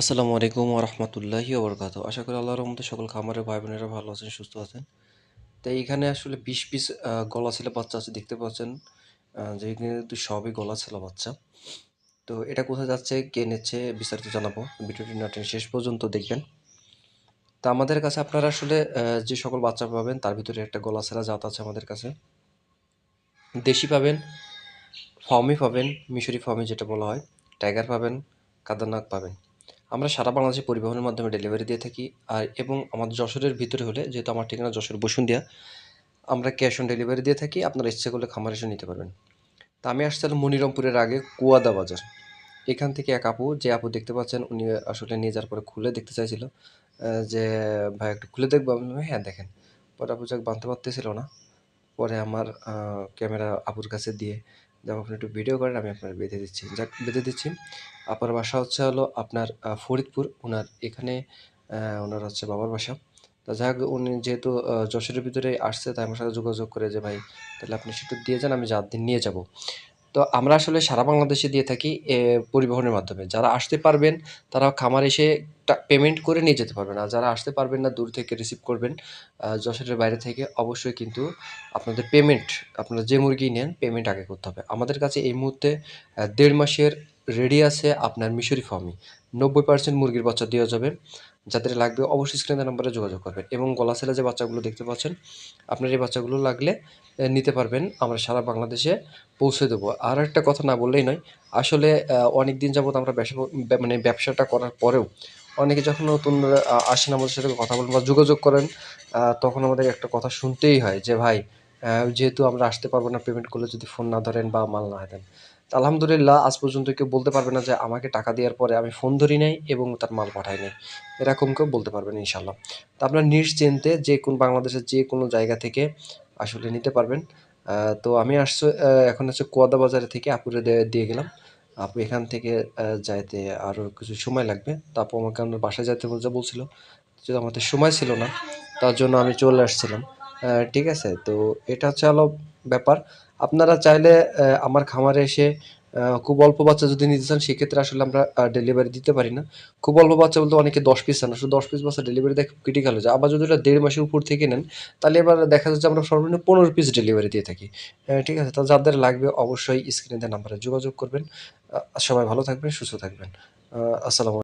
আসসালামু আলাইকুম রহমতুল্লাহি ওবরকাত। আশা করি আল্লাহর রহমতে সকল খামারের ভাই বোনেরা ভালো আছেন, সুস্থ আছেন। তো এখানে আসলে বিশ পিস গলা ছেলে বাচ্চা আছে, দেখতে পাচ্ছেন যে কিন্তু সবই গলা ছেলে বাচ্চা। তো এটা কোথায় যাচ্ছে, কে নিচ্ছে, বিস্তারিত জানাব। ভিডিওটি না টেনে শেষ পর্যন্ত দেখবেন। তো আমাদের কাছে আপনারা আসলে যে সকল বাচ্চা পাবেন, তার ভিতরে একটা গলা ছেঁড়া জাত আছে আমাদের কাছে। দেশি পাবেন ফার্মি পাবেন, মিশরি ফর্মি যেটা বলা হয়, টাইগার পাবেন কাদারনাক পাবেন। আমরা সারা বাংলাদেশে পরিবহনের মাধ্যমে ডেলিভারি দিয়ে থাকি। আর এবং আমাদের যশোরের ভিতরে হলে, যেহেতু আমার ঠিকানা যশোর বসুন্ধিয়া, আমরা ক্যাশ অন ডেলিভারি দিয়ে থাকি। আপনারা ইচ্ছে করলে খামার এসে নিতে পারবেন। তা আমি আসছিলাম মনিরমপুরের আগে কুয়াদা বাজার। এখান থেকে এক আপু, যে আপু দেখতে পাচ্ছেন, উনি আসলে নিয়ে যাওয়ার পরে খুলে দেখতে চাইছিল যে, ভাই, একটু খুলে দেখব? আমি হ্যাঁ দেখেন। পরে আপু যাক বাঁধতে পারতেছিল না। পরে আমার ক্যামেরা আপুর কাছে দিয়ে যাক আপনি একটু ভিডিও করেন, আমি আপনার বেঁধে দিচ্ছি। যাক, বেঁধে দিচ্ছি। আপনার বাসা হচ্ছে হলো আপনার ফরিদপুর। ওনার এখানে ওনার হচ্ছে বাবার বাসা। তা হোক উনি যেহেতু যশোরের ভিতরে আসছে, তাই আমার সাথে যোগাযোগ করে যে, ভাই, তাহলে আপনি সেটু দিয়ে যান, আমি যার দিন নিয়ে যাব। তো আমরা আসলে সারা বাংলাদেশে দিয়ে থাকি পরিবহনের মাধ্যমে। যারা আসতে পারবেন তারা খামার এসে পেমেন্ট করে নিয়ে যেতে পারবেন। আর যারা আসতে পারবেন না, দূর থেকে রিসিভ করবেন যশোরের বাইরে থেকে, অবশ্যই কিন্তু আপনাদের পেমেন্ট আপনারা যে মুরগি নেন পেমেন্ট আগে করতে হবে। আমাদের কাছে এই মুহূর্তে দেড় মাসের রেডি আছে আপনার মিশরি ফার্মি নব্বই পার্সেন্ট মুরগির বাচ্চা দেওয়া যাবে। যাদের লাগবে অবশ্যই স্ক্রিনের নাম্বারে যোগাযোগ করবেন এবং গলা ছেলে যে বাচ্চাগুলো দেখতে পাচ্ছেন, আপনার এই বাচ্চাগুলো লাগলে নিতে পারবেন। আমরা সারা বাংলাদেশে পৌঁছে দেবো। আর একটা কথা না বললেই নয়, আসলে অনেক দিন যাবত আমরা ব্যবসা মানে ব্যবসাটা করার পরেও অনেকে যখন নতুন আসেন আমাদের সাথে কথা বলেন বা যোগাযোগ করেন তখন আমাদের একটা কথা শুনতেই হয় যে, ভাই যেহেতু আমরা আসতে পারব না পেমেন্ট করলে যদি ফোন না ধরেন বা মাল না দেন। তা আলহামদুলিল্লাহ, আজ পর্যন্ত কেউ বলতে পারবে না যে আমাকে টাকা দেওয়ার পরে আমি ফোন ধরি নাই এবং তার মাল পাঠাই নাই। এরকম কেউ বলতে পারবেন ইনশাল্লাহ তা আপনার নিশ্চিন্তে যে কোন বাংলাদেশের যে কোনো জায়গা থেকে আসলে নিতে পারবেন। তো আমি আসছে এখন হচ্ছে কোয়াদা বাজারে থেকে আপুরে দিয়ে গেলাম। আপু এখান থেকে যাইতে আরও কিছু সময় লাগবে। তো আপু আমাকে আমার বাসায় যাইতে বলছে, বলছিল। যেহেতু আমাদের সময় ছিল না, তার জন্য আমি চলে আসছিলাম। ঠিক আছে? তো এটা হচ্ছে হলো ব্যাপার। আপনারা চাইলে আমার খামারে এসে খুব অল্প বাচ্চা যদি নিতে চান, সেক্ষেত্রে আসলে আমরা ডেলিভারি দিতে পারি না। খুব অল্প বাচ্চা বলতে অনেকে দশ পিস চান আসলে দশ পিস বাচ্চা ডেলিভারি দেখ ক্রিটিক্যাল হয়ে যায়। আবার যদি ওটা দেড় মাসের উপর থেকে নেন, তাহলে এবার দেখা যাচ্ছে আমরা সর্বনিম্ন পনেরো পিস ডেলিভারি দিয়ে থাকি। ঠিক আছে? তো যাদের লাগবে অবশ্যই স্ক্রিনে নাম্বারে যোগাযোগ করবেন। সবাই ভালো থাকবেন, সুস্থ থাকবেন। আসসালামু